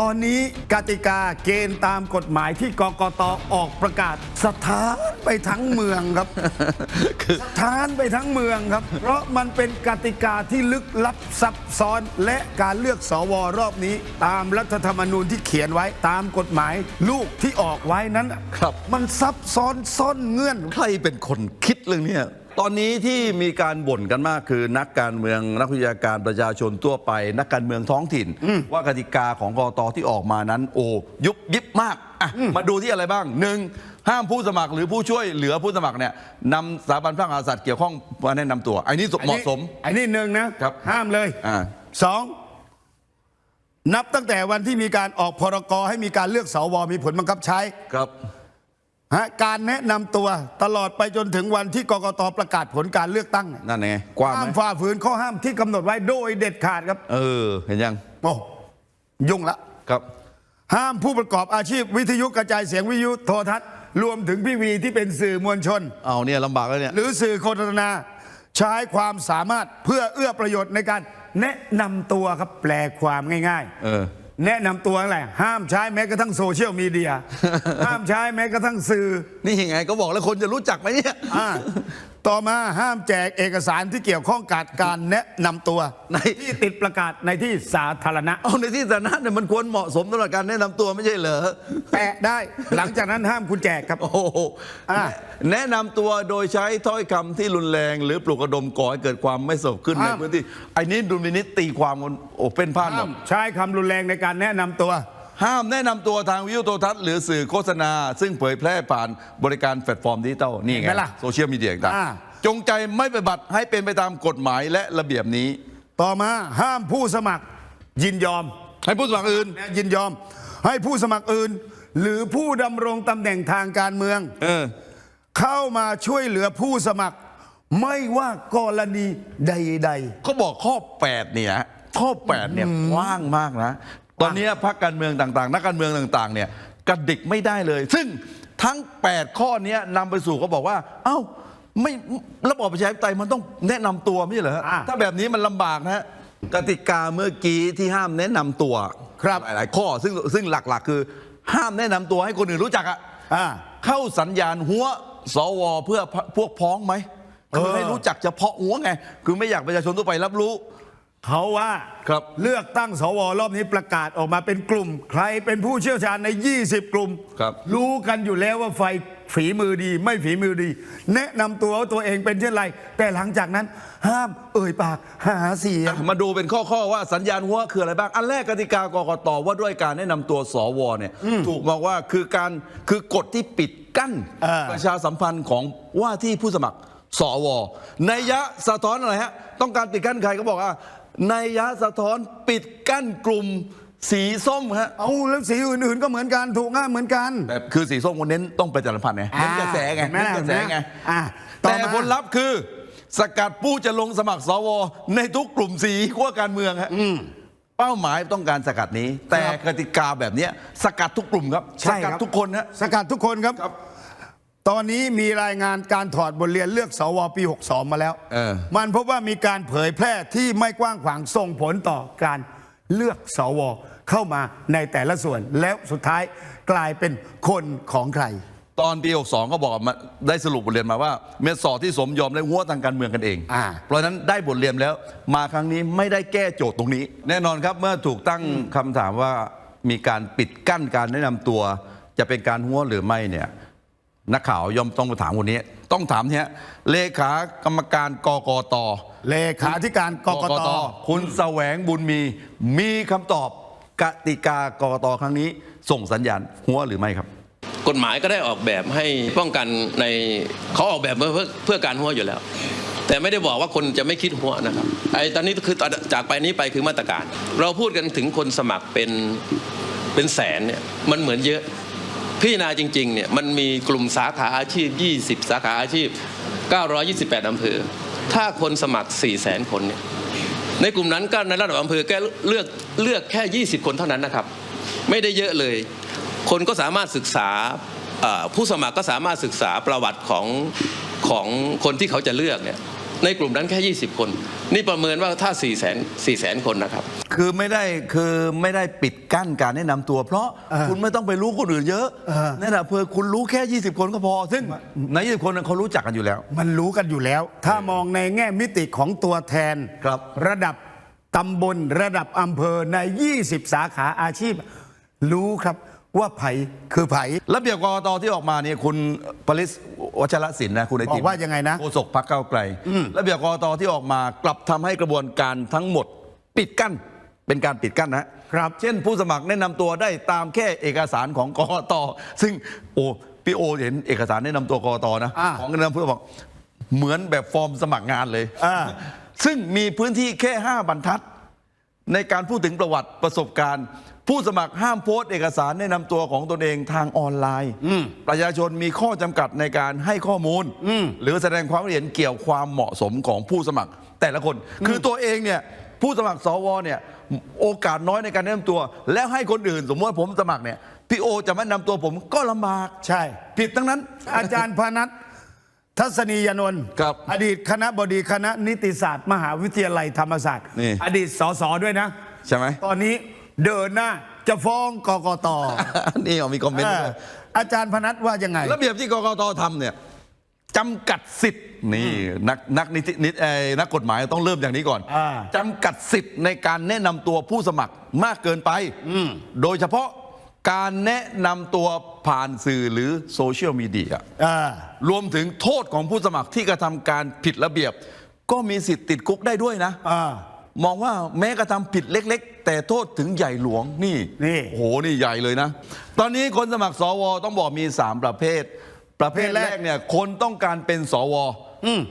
ตอนนี้กติกาเกณฑ์ตามกฎหมายที่กกตออกประกาศสถานไปทั้งเมืองครับสถานไปทั้งเมืองครับ เพราะมันเป็นกติกาที่ลึกลับซับซ้อนและการเลือกสวรอบนี้ ตามรัฐธรรมนูญที่เขียนไว้ตามกฎหมายลูกที่ออกไว้นั้นน่ะครับ มันซับซ้อนซ่อนเงื่อน ใครเป็นคนคิดเรื่องเนี้ย ตอนนี้ที่มีการบ่นกันมากคือนักการเมืองนักวิชาการประชาชนทั่วไป นักการเมืองท้องถิ่น ว่ากติกาของกกตที่ออกมานั้น โอ้ยุบยิบมากอะมาดูที่อะไรบ้างหนึ่งห้ามผู้สมัครหรือผู้ช่วยเหลือผู้สมัครเนี่ยนำสถาบันพระมหากษัตริย์เกี่ยวข้องมาแนะนำตัวอันนี้เหมาะสมอันนี้หนึ่งนะครับห้ามเลยอ่าสองนับตั้งแต่วันที่มีการออกพรกให้มีการเลือกสวมีผลบังคับใช้ครับ ฮะการแนะนำตัวตลอดไปจนถึงวันที่กกตประกาศผลการเลือกตั้งนั่นไงกว้างห้ามไหมฝ่าฝืนข้อห้ามที่กำหนดไว้โดยเด็ดขาดครับเออ เห็นยังโอ้ยุ่งละ ครับ ห้ามผู้ประกอบอาชีพวิทยุกระจายเสียงวิทยุโทรทัศน์ รวมถึงพี่วีที่เป็นสื่อมวลชน เอาเนี่ยลำบากแล้วเนี่ย หรือสื่อโฆษณาใช้ความสามารถเพื่อเอื้อประโยชน์ในการแนะนำตัวครับแปลความง่ายๆเออ แนะนำตัวอะไรห้ามใช้แม้กระทั่งโซเชียลมีเดีย ห้ามใช้แม้กระทั่งสื่อ นี่ยังไงก็บอกแล้วคนจะรู้จักไหมเนี่ย อ่า ต่อมาห้ามแจกเอกสารที่เกี่ยวข้องกับการแนะนำตัวใน ที่ติดประกาศในที่สาธารณะ เอาในที่สาธารณะเนี่ยมันควรเหมาะสมสำหรับการแนะนำตัวไม่ใช่เหรอ แปะได้ หลังจากนั้นห้ามคุณแจกครับ โอ้โหอะ แนะนำตัวโดยใช้ถ้อยคำที่รุนแรง หรือปลุกระดมก่อให้เกิดความไม่สงบขึ้นในห้ามพื้นที่ไอ้นี้ดุลพินิจตีความกันโอ้เป็นพลาดหมห้าด มใช้คำรุนแรงในการแนะนำตัว ห้ามแนะนำตัวทางวิทยุโทรทัศน์หรือสื่อโฆษณา ซึ่งเผยแพร่ผ่านบริการแพลตฟอร์มดิจิตอลนี่ไงเห็นไหมล่ะโซเชียลมีเดียต่างอ่า ๆจงใจไม่ปฏิบัติให้เป็นไปตามกฎหมายและระเบียบนี้ ต่อมาห้ามผู้สมัคร ยินยอมให้ผู้สมัครอื่นยินยอม ให้ผู้สมัครอื่น หรือผู้ดำรงตำแหน่งทางการเมือง เออ เข้ามาช่วยเหลือผู้สมัคร ไม่ว่ากรณีใด เขาบอกข้อ 8 เนี่ย ข้อ 8 เนี่ยกว้างมากนะ ตอนนี้พรรคการเมืองต่างๆ นักการเมืองต่างๆ เนี่ยกระดิกไม่ได้เลย ซึ่งทั้ง 8 ข้อเนี้ยนำไปสู่เขาบอกว่า เอ้าไม่ระบอบประชาธิปไตยมันต้องแนะนำตัวไม่ใช่เหรอฮะอะถ้าแบบนี้มันลำบากนะฮะกติกาเมื่อกี้ที่ห้ามแนะนำตัวครับหลายๆ ข้อซึ่งซึ่งหลักๆ คือ ห้ามแนะนำตัวให้คนอื่นรู้จักอะๆอ่าเข้าสัญญาณหัวสวเพื่อพวกพ้องไหมคือเออให้รู้จักเฉพาะหัวไง คือไม่อยากประชาชนทั่วไปรับรู้ เขาว่าครับเลือกตั้งสวรอบนี้ประกาศออกมาเป็นกลุ่ม ใครเป็นผู้เชี่ยวชาญใน 20 กลุ่มครับ รู้กันอยู่แล้วว่าไฟฝีมือดี ไม่ฝีมือดี แนะนำตัวว่าตัวเองเป็นเช่นไร แต่หลังจากนั้น ห้ามเอ่ยปากหาเสียง มาดูเป็นข้อๆว่าสัญญาณหัวคืออะไรบ้าง อันแรกกติกากกตว่าด้วยการแนะนำตัวสวเนี่ยถูกมองว่าคือการคือกฎที่ปิดกั้นเออประชาสัมพันธ์ของว่าที่ผู้สมัครสวนัยยะสะท้อนอะไรฮะ ต้องการปิดกั้นใครก็บอกว่า นัยยะสะท้อนปิดกั้นกลุ่มสีส้มฮะเอาแล้วสีอื่นๆก็เหมือนกันถูกง่ายเหมือนกันแบบคือสีส้มคนเน้นต้องประชาสัมพันธ์ไงเน้นกระแสไงอ่าเน้นกระแสไงอ่าต่อแต่มาผลลัพธ์คือ สกัดผู้จะลงสมัครสว ในทุกกลุ่มสีขั้วการเมืองฮะเป้าหมายต้องการสกัดนี้ แต่กติกาแบบเนี้ยสกัดทุกกลุ่มครับสใช่กัดครับทุกคนฮะสกัดทุกคนครับครับ ตอนนี้มีรายงานการถอดบทเรียนเลือกสวปี 62 มาแล้ว เออ มันพบว่ามีการเผยแพร่ที่ไม่กว้างขวางส่งผลต่อการเลือกสวเข้ามาในแต่ละส่วน แล้วสุดท้ายกลายเป็นคนของใคร ตอนปี 62 ก็บอกมาได้สรุปบทเรียนมาว่า เมสอดที่สมยอมและหัวทางการเมืองกันเองอ่า เพราะฉะนั้นได้บทเรียนแล้ว มาครั้งนี้ไม่ได้แก้โจทย์ตรงนี้ แน่นอนครับเมื่อถูกตั้งคำถามว่ามีการปิดกั้นการแนะนำตัว จะเป็นการหัวหรือไม่เนี่ย นักข่าวย่อมต้องมาถามคนนี้ ต้องถามเนี่ยเลขากรรมการกกตเลขาธิการกกตคุณแสวงบุญมี มีคำตอบกติกากกตครั้งนี้ ส่งสัญญาณหัวหรือไม่ครับ กฎหมายก็ได้ออกแบบให้ป้องกันในเขาออกแบบมาเพื่อเพื่อการหัวอยู่แล้ว แต่ไม่ได้บอกว่าคนจะไม่คิดหัวนะครับไอ้ตอนนี้คือจากไปนี้ไปคือมาตรการ เราพูดกันถึงคนสมัครเป็นเป็นแสนเนี่ยมันเหมือนเยอะ พิจารณาจริงๆเนี่ยมันมีกลุ่มสาขาอาชีพ 20 สาขาอาชีพ 928อำเภอ ถ้าคนสมัคร 4 0 0แสนคนเนี่ยในกลุ่มนั้นก็ในระดับอำเภอแค่เลือกเลือกแค่ 20 คนเท่านั้นนะครับ ไม่ได้เยอะเลย คนก็สามารถศึกษาผู้สมัครก็สามารถศึกษาประวัติของของคนที่เขาจะเลือกเนี่ย ในกลุ่มนั้นแค่ 20 คน นี่ประเมินว่าถ้า4 0 0 0 0 0 4 0 0 0 0 คนนะครับ คือไม่ได้คือไม่ได้ปิดกั้นการแนะนำตัว เพราะเออคุณไม่ต้องไปรู้คนอื่นเยอะเออนั่นแหละเพื่อคุณรู้แค่ 20 คนก็พอ ซึ่งใน 20 คนนั้นเขารู้จักกันอยู่แล้ว มันรู้กันอยู่แล้ว ถ้ามองในแง่มิติของตัวแทนครับระดับตำบล ระดับอำเภอใน 20 สาขาอาชีพ รู้ครับ ว่าไผคือไผระเบียบกรกตที่ออกมาเนี่ยคุณปริศวัชรศิลป์นะคุณไอติมบอกว่ายังไงนะโฆษกพักเก้าวไกลระเบียบกรกตที่ออกมากลับทำให้กระบวนการทั้งหมด ปิดกั้นเป็นการปิดกั้นนะครับ เช่นผู้สมัครแนะนำตัวได้ตามแค่เอกสารของกรกตซึ่งโอ้พี่โอเห็นเอกสารแนะนำตัวกรกตนะอ่าของแนะนำเพื่อบอกเหมือนแบบฟอร์มสมัครงานเลยอ่าซึ่งมีพื้นที่แค่ 5 บรรทัด ในการพูดถึงประวัติประสบการณ์ ผู้สมัครห้ามโพสต์เอกสารแนะนำตัวของตนเองทางออนไลน์ประชาชนมีข้อจำกัดในการให้ข้อมูลหรือแสดงความเห็นเกี่ยวความเหมาะสมของผู้สมัคร แต่ละคน คือตัวเองเนี่ยผู้สมัครสวเนี่ยโอกาสน้อยในการแนะนำตัว แล้วให้คนอื่น สมมติว่าผมสมัครเนี่ยพี่โอจะมาแนะนำตัวผมก็ลำบากใช่ ผิดทั้งนั้น อาจารย์พนัททัศนียานนท์ครับอดีตคณะบดีคณะนิติศาสตร์ มหาวิทยาลัยธรรมศาสตร์ นี่ อดีตสสด้วยนะ ใช่ไหม ตอนนี้ เดินหน้าจะฟ้องกกตนี่เอามีคอมเมนต์เอด้อวยอาจารย์พนัทว่ายังไง ระเบียบที่กกตทำเนี่ยจำกัดสิทธิ์นี่นักนักนิตินิตเอ่อนักกฎหมายต้องเริ่มอย่างนี้ก่อนอ่าจำกัดสิทธิ์ในการแนะนำตัวผู้สมัครมากเกินไปโดยเฉพาะการแนะนำตัวผ่านสื่อหรือโซเชียลมีเดียอ่ารวมถึงโทษของผู้สมัครที่กระทำการผิดระเบียบ ก็มีสิทธิ์ติดคุกได้ด้วยนะอ่า มองว่าแม้กระทำผิดเล็ก ๆ แต่โทษถึงใหญ่หลวงนี่นี่ โอ้โหนี่ใหญ่เลยนะ ตอนนี้คนสมัครสวต้องบอกมี 3 ประเภท ประเภทแรกเนี่ยคนต้องการเป็นสว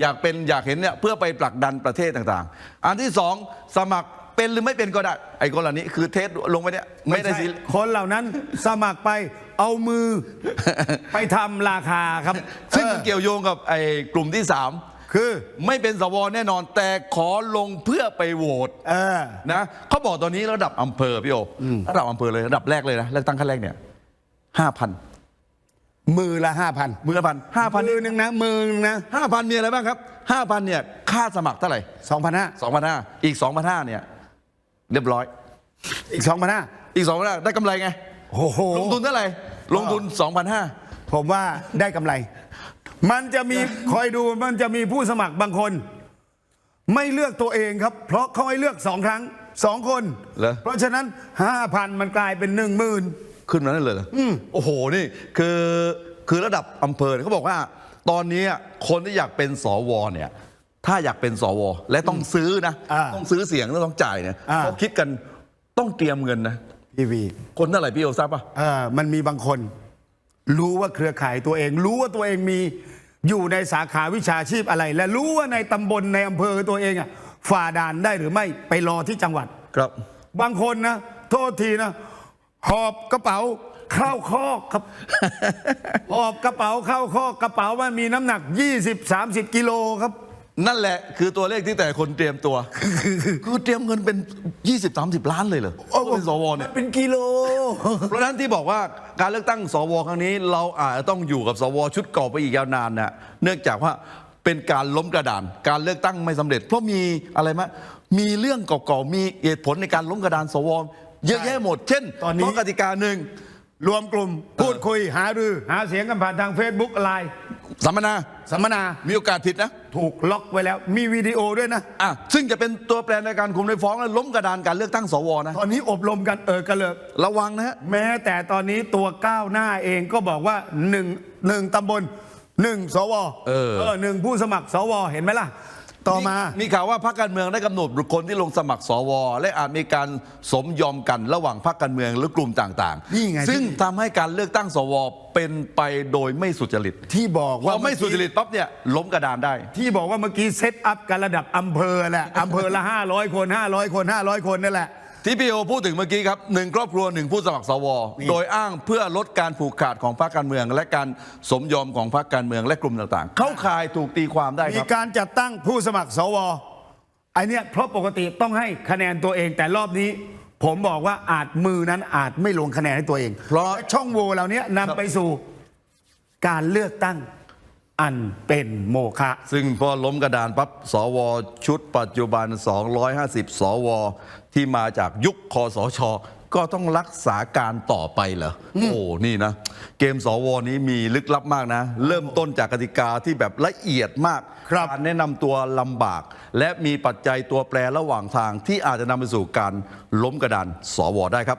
อยากเป็นอยากเห็นเนี่ยเพื่อไปผลักดันประเทศต่างๆ อันที่สองสมัครเป็นหรือไม่เป็นก็ได้ ไอ้คนเหล่านี้คือเทสลงไปเนี่ยไม่ได้สิ ใช่คนเหล่านั้นสมัครไปเอามือ ไปทำราคาครับซึ่งเอมันอเกี่ยวโยงกับไอ้กลุ่มที่3 คือไม่เป็นสวแน่นอนแต่ขอลงเพื่อไปโหวตเออ นะเขาบอกตอนนี้ระดับอำเภอพี่โออระดับอำเภอเลยระดับแรกเลยนะเลือกตั้งขั้นแรกเนี่ยห้าพันมือละห้าพันมือละพันห้าพันมือหนึ่งนะมือหนึ่งนะห้าพันมีอะไรบ้างครับห้าพันเนี่ยค่าสมัครเท่าไหร่สองพันห้าสองพันห้าอีกสองพันห้าเนี่ยเรียบร้อย อีกสองพันห้าอีกสองพันห้าได้กำไรไงโอ้โหลงทุนเท่าไหร่ลงทุนสองพันห้าผมว่าได้กำไร มันจะมีคอยดูมันจะมีผู้สมัครบางคน ไม่เลือกตัวเองครับ เพราะเขาให้เลือกสองครั้งสองคน เหรอ เพราะฉะนั้นห้าพันมันกลายเป็นหนึ่งหมื่น ขึ้นมาได้เลยเหรออโอ้โห นี่คือคือระดับอำเภอเนี่ยเขาบอกว่า ตอนนี้คนที่อยากเป็นสวเนี่ย ถ้าอยากเป็นสว และต้องซื้อนะ อ่าต้องซื้อเสียงแล้วต้องจ่ายเนี่ยอ่า เขาคิดกันต้องเตรียมเงินนะทีวีคนเท่าไหร่พี่โอทราบป่ะ เออมันมีบางคน รู้ว่าเครือข่ายตัวเอง รู้ว่าตัวเองมี อยู่ในสาขาวิชาชีพอะไร และรู้ว่าในตำบลในอำเภอตัวเองอะฝ่าด่านได้หรือไม่ไปรอที่จังหวัด ครับบางคนนะ โทษทีนะ หอบกระเป๋าเข้าคอกครับ หอบกระเป๋าเข้าคอกกระเป๋ามันมีน้ำหนัก 20-30 กิโลครับ นั่นแหละคือตัวเลขที่แต่คนเตรียมตัว คือเตรียมเงินเป็น 20-30 ล้านเลยเหรอเพื่ อเป็นสวเนี่ย เป็นกิโล เพราะฉะนั้นที่บอกว่าการเลือกตั้งสวครั้งนี้ เราอาจจะต้องอยู่กับสวชุดเก่าไปอีกยาวนานน่ะเนื่องจากว่าเป็นการล้มกระดาน การเลือกตั้งไม่สำเร็จ เพราะมีอะไรมะมีเรื่องเก่าๆมีเหตุผลในการล้มกระดานสวเยอะแยะหมด เช่นตอนนี้เพราะกติกาหนึ่งรวมกลุ่มพูดคุยหารือ หาเสียงกันผ่านทาง Facebook ไลน์สัมมนา สัมมนา มีโอกาสผิดนะถูกล็อกไว้แล้ว มีวิดีโอด้วยนะ อะซึ่งจะเป็นตัวแปรในการคุมในฟ้องและล้มกระดานการเลือกตั้งสวนะ ตอนนี้อบรมกันเออกระเลิก ระวังนะฮะ แม้แต่ตอนนี้ตัวก้าวหน้าเองก็บอกว่าหนึ่งหนึ่งตำบลหนึ่งสวเออ หนึ่งผู้สมัครสวเห็นไหมล่ะ ต่อมามีข่าวว่าพรรคการเมืองได้กำหนดบุคคลที่ลงสมัครสว และอาจมีการสมยอมกันระหว่างพรรคการเมืองหรือกลุ่มต่างนี่ไงซึ่งทำให้การเลือกตั้งสว เป็นไปโดยไม่สุจริตที่บอกพว่าอไม่สุจริตปั๊บเนี่ยล้มกระดานได้ ที่บอกว่าเมื่อกี้เซตอัพกันระดับอำเภอแหละอำเภอละ 500 คน 500 คน 500 คนนั่นแหละ ที่พี่โอพูดถึงเมื่อกี้ครับหนึ่งครอบครัวหนึ่งผู้สมัครสวนี่โดยอ้างเพื่อลดการผูกขาดของพรรคการเมือง และการสมยอมของพรรคการเมืองและกลุ่มต่างๆ เข้าข่ายถูกตีความได้คมีรับ การจัดตั้งผู้สมัครสวไอเนี้ยเพราะปกติต้องให้คะแนนตัวเอง แต่รอบนี้ ผมบอกว่าอาจมือนั้นอาจไม่ลงคะแนนให้ตัวเองเพราะ ช่องโหว่เหล่านี้นำไปสู่การเลือกตั้ง อันเป็นโมฆะซึ่งพอล้มกระดานปั๊บสว ชุดปัจจุบัน 250 สว ที่มาจากยุคคอสช ก็ต้องรักษาการต่อไปเหรอโอ้นี่นะ เกมสวนี้มีลึกลับมากนะ เริ่มต้นจากกติกาที่แบบละเอียดมากครับการแนะนำตัวลำบาก และมีปัจจัยตัวแปรระหว่างทางที่อาจจะนำไปสู่การล้มกระดานสวได้ครับ